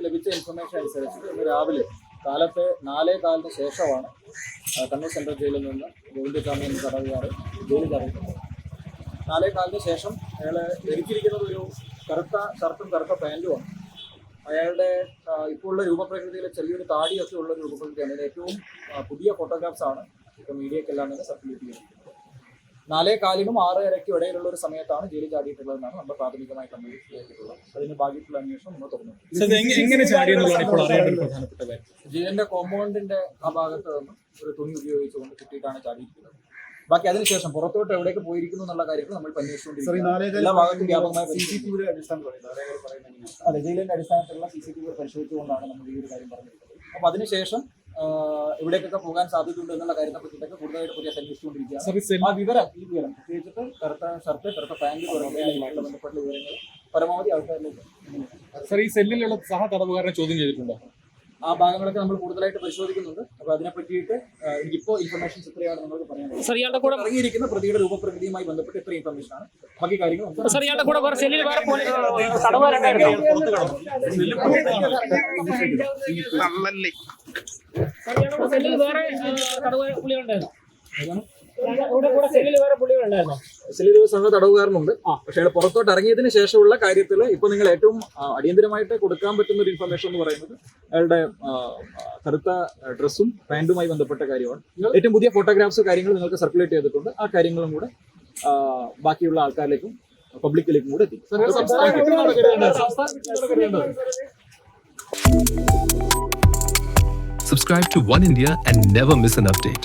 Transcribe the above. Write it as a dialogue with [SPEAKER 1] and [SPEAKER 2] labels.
[SPEAKER 1] നമുക്ക് ലഭിച്ച ഇൻഫർമേഷൻ അനുസരിച്ച് ഇന്ന് രാവിലെ കാലത്തെ നാലേ കാലിന് ശേഷമാണ് കണ്ണൂർ സെൻട്രൽ ജയിലിൽ നിന്ന് ഗോവിന്ദസ്വാമി എന്ന തടവുകാർ ജയിലിൽ അറിയിക്കുന്നത് നാലേ കാലിന് ശേഷം അയാൾ ധരിച്ചിരിക്കുന്നത് ഒരു കറുത്ത ഷർട്ടും കറുത്ത പാന്റുമാണ് അയാളുടെ ഇപ്പോൾ ഉള്ള രൂപപ്രകൃതിയിലെ ചെറിയൊരു താടിയൊക്കെ ഉള്ള രൂപപ്രകൃതിയാണ്. ഏറ്റവും പുതിയ ഫോട്ടോഗ്രാഫ്സ് ആണ് ഇപ്പോൾ മീഡിയക്കെല്ലാം തന്നെ സർക്കുലേറ്റ് ചെയ്തിരിക്കുന്നത്. നാലേ കാലിനും ആറ് അരയ്ക്കും ഇടയിലുള്ള ഒരു സമയത്താണ് ജയിലിൽ ചാടിയിട്ടുള്ളതെന്നാണ് നമ്മൾ പ്രാഥമികമായി കണ്ടുപിടിച്ചിട്ടുള്ളത് അതിന് ഭാഗ്യത്തിലുള്ള അന്വേഷണം നമ്മൾ തുടങ്ങും.
[SPEAKER 2] സർ, ഇത് എങ്ങനെ ചാടി ഇപ്പോൾ അറിയേണ്ട ഒരു പ്രധാനപ്പെട്ട കാര്യം.
[SPEAKER 1] ജയിലിന്റെ കോമ്പൗണ്ടിന്റെ ആ ഭാഗത്ത് നിന്ന് ഒരു തുണി ഉപയോഗിച്ചുകൊണ്ട് കിട്ടിയിട്ടാണ് ചാടിയിട്ടുള്ളത് ബാക്കി അതിനുശേഷം പുറത്തോട്ട് എവിടേക്ക് പോയിരിക്കുന്നു എന്നുള്ള കാര്യങ്ങൾ നമ്മൾ അടിസ്ഥാനത്തിലുള്ള സി സി ടി വി പരിശോധിച്ചുകൊണ്ടാണ് നമ്മൾ ഈ ഒരു കാര്യം പറഞ്ഞിരിക്കുന്നത് അപ്പൊ അതിനുശേഷം എവിടേക്കൊക്കെ പോകാൻ സാധ്യതയുണ്ട് എന്നുള്ള കാര്യത്തെ പറ്റിയിട്ടൊക്കെ കൂടുതലായിട്ട് പോലീസ് അന്വേഷിച്ചുകൊണ്ടിരിക്കുകയാണ്. ആ വിവരം ഈ വിവരം പ്രത്യേകിച്ചിട്ട് കറുത്ത ഷർട്ട് കറുത്ത പാന്റ് തുടങ്ങിയതുമായിട്ടുള്ള ബന്ധപ്പെട്ട വിവരങ്ങൾ പരമാവധി ആൾക്കാരിലേക്ക്
[SPEAKER 2] സർ ഈ സെല്ലിലുള്ള സഹ തടവുകാരനെ ചോദ്യം ചെയ്തിട്ടുണ്ടോ?
[SPEAKER 1] ആ ഭാഗങ്ങളൊക്കെ നമ്മൾ കൂടുതലായിട്ട് പരിശോധിക്കുന്നുണ്ട്. അപ്പൊ അതിനെ പറ്റിയിട്ട് ആ, എനിക്കിപ്പോ ഇൻഫർമേഷൻസ് ഇത്രയാണ് നിങ്ങൾക്ക് പറയാൻ
[SPEAKER 3] സർ ഇയാളുടെ കൂടെ
[SPEAKER 1] ഇറങ്ങിയിരിക്കുന്ന പ്രതിയുടെ രൂപപ്രകൃതിയുമായി ബന്ധപ്പെട്ട് ഇത്ര ഇൻഫർമേഷൻ ആണ്? ബാക്കി കാര്യങ്ങൾ നമുക്ക്
[SPEAKER 3] സർ ഇയാളുടെ കൂടെ വേറെ സെല്ലിൽ വേറെ പുള്ളികളുണ്ടായിരുന്നു. കൂടെ കൂടെ സെല്ലിൽ വേറെ പുള്ളികളുണ്ടായിരുന്നോ.
[SPEAKER 1] ചില ദിവസം തടവുകാരനുണ്ട്. പക്ഷേ അയാൾ പുറത്തോട്ട് ഇറങ്ങിയതിന് ശേഷമുള്ള കാര്യത്തിൽ ഇപ്പൊ നിങ്ങൾ ഏറ്റവും അടിയന്തരമായിട്ട് കൊടുക്കാൻ പറ്റുന്ന ഒരു ഇൻഫർമേഷൻ എന്ന് പറയുന്നത് അയാളുടെ കറുത്ത ഡ്രസ്സും പാന്റുമായി ബന്ധപ്പെട്ട കാര്യമാണ്. ഏറ്റവും പുതിയ ഫോട്ടോഗ്രാഫ്സ് കാര്യങ്ങൾ നിങ്ങൾക്ക് സർക്കുലേറ്റ് ചെയ്തിട്ടുണ്ട്. ആ കാര്യങ്ങളും കൂടെ ബാക്കിയുള്ള ആൾക്കാരിലേക്കും പബ്ലിക്കിലേക്കും കൂടെ എത്തിക്കും.
[SPEAKER 4] Subscribe to One India and never miss an update.